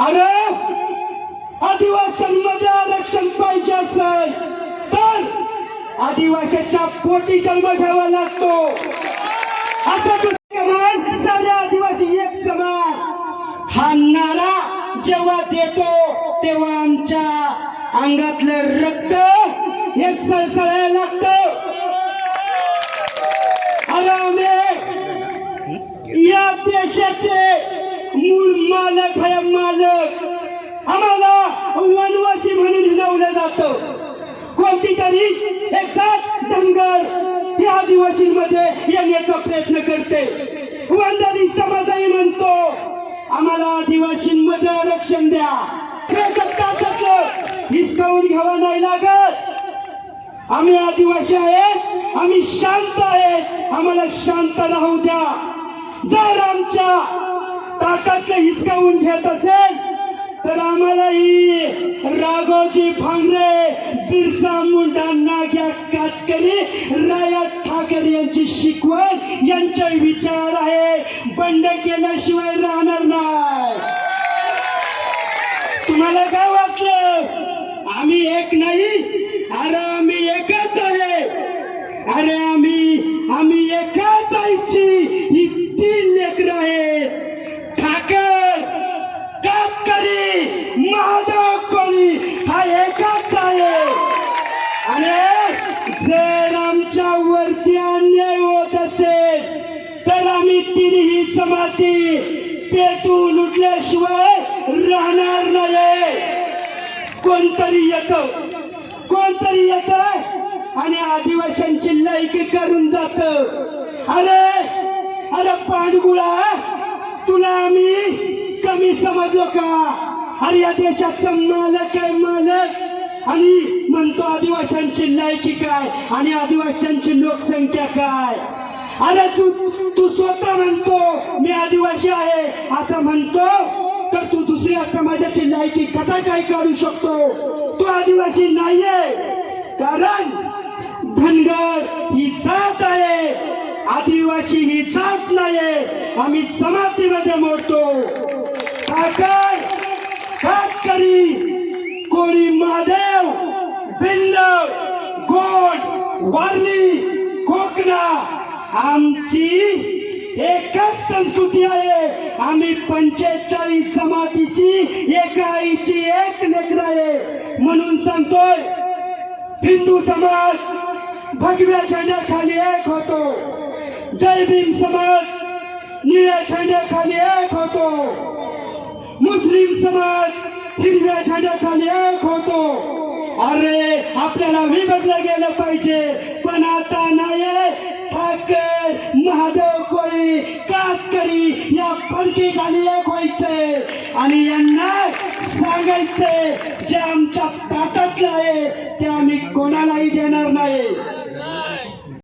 अरे आदिवासींमध्ये आरक्षण पाहिजे असेल तर आदिवासीच्या पोटी जन्म घ्यावा लागतो. असं सारे आदिवासी एक समान. हा नारा जेव्हा देतो तेव्हा आमच्या अंगातलं रक्त हे सळसळायला लागत. अरे या देशाचे मूळ मालक आहे मालक. आम्हाला वनवासी म्हणून हिरवलं जातं. कोणती तरी एक जात धनगर या आदिवासींमध्ये येण्याचा प्रयत्न करते. वंजारी समाजही म्हणतो आम्हाला आदिवासींमध्ये आरक्षण द्या. हिसकावून घ्यावा नाही लागत. आम्ही आदिवासी आहेत आम्ही शांत आहेत आम्हाला शांत राहू द्या. जर आमच्या ताटातलं हिसकावून घेत असेल तर आम्हाला ही राघोजी भांगरे बिरसा मुंडा नाग्या कातकरी राया ठाकरे यांची शिकवण यांचे विचार आहे. बंड केल्याशिवाय राहणार नाही. तुम्हाला काय वाटलं? आम्ही एक नाही तिन्ही जमाती पेटून उठल्याशिवाय राहणार नाही कोणतरी येत कोणतरी येत आणि आदिवासींची लायकी करून जात. अरे अरे पांडगुळा तुला आम्ही कमी समजलो का? अरे या देशाचा मालक आहे मालक. आणि म्हणतो आदिवाशांची लायकी काय? आणि आदिवाशांची लोकसंख्या काय? अरे तू तू स्वतः आदिवासी आहे. असं म्हणतो तर तू दुसऱ्या समाजाची लायकी कसा काय काढू शकतो? तू आदिवासी नाहीये. कारण धनगर ही जात आहे. आदिवासी ही जात नाहीये. आम्ही जमातीमध्ये मोडतो. ठाकर कातकरी कोळी महादेव भिल्ल गोड वारली कोकणा आमची एकच संस्कृती आहे. आम्ही पंचेचाळीस जमातीची एका आईची एक लेकर आहे. म्हणून सांगतोय हिंदू समाज भगव्या झेंड्याखाली एक होतो. जय भीम समाज निळ्या झेंड्याखाली एक होतो. मुस्लिम समाज हिरव्या झेंड्याखाली एक होतो. अरे आपल्याला विभागलं गेलं पाहिजे. पण आता नाही ठाकरे महादेव कातकरी या फलकी खाली एक व्हायचे आणि यांना सांगायचे जे आमच्या ताटातलं आहे ते आम्ही कोणालाही देणार नाही.